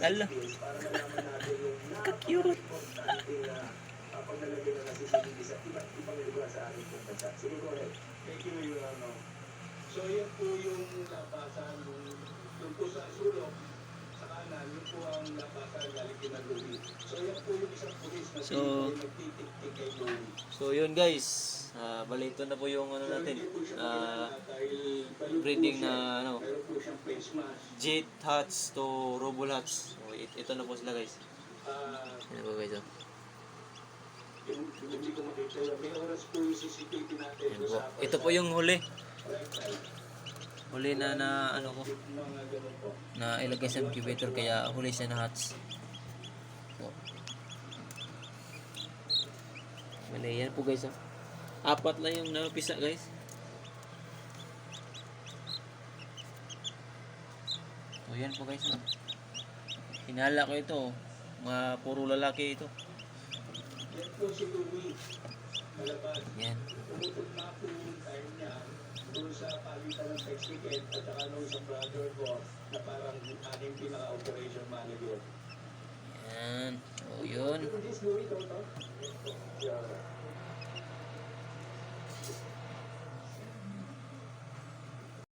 Lala. details para malaman natin yung Cute. napaka-importante na uh, CCTV sa iba't ibang lugar sa ating bansa. Sige, go. Thank you, Your. So, yan yung labasan, yung, po sa sa kanan, yun po ang labasan galing kina Louie. So, yung isang pulis na So, nagtitik-tik. So yun guys, ah bali na po yung ano natin, ah breeding na ano, jet hats to robot hats. So, it- ito na po sila guys. Yan po guys. oh. Po. Ito po yung huli. Huli na na ano ko, po. na ilagay sa incubator kaya huli siya na hats. So, Bali, yan po guys. ah. Apat lang yung napisa guys. So yan po guys. ah. Hinala ko ito. oh. Mga puro lalaki ito. Yan. Tumutok na po yung time niya doon sa palitan ng ticket at saka nung sa brother ko na parang aking pinaka-operation manager. Yan. Yun. Ito, ito. Yeah.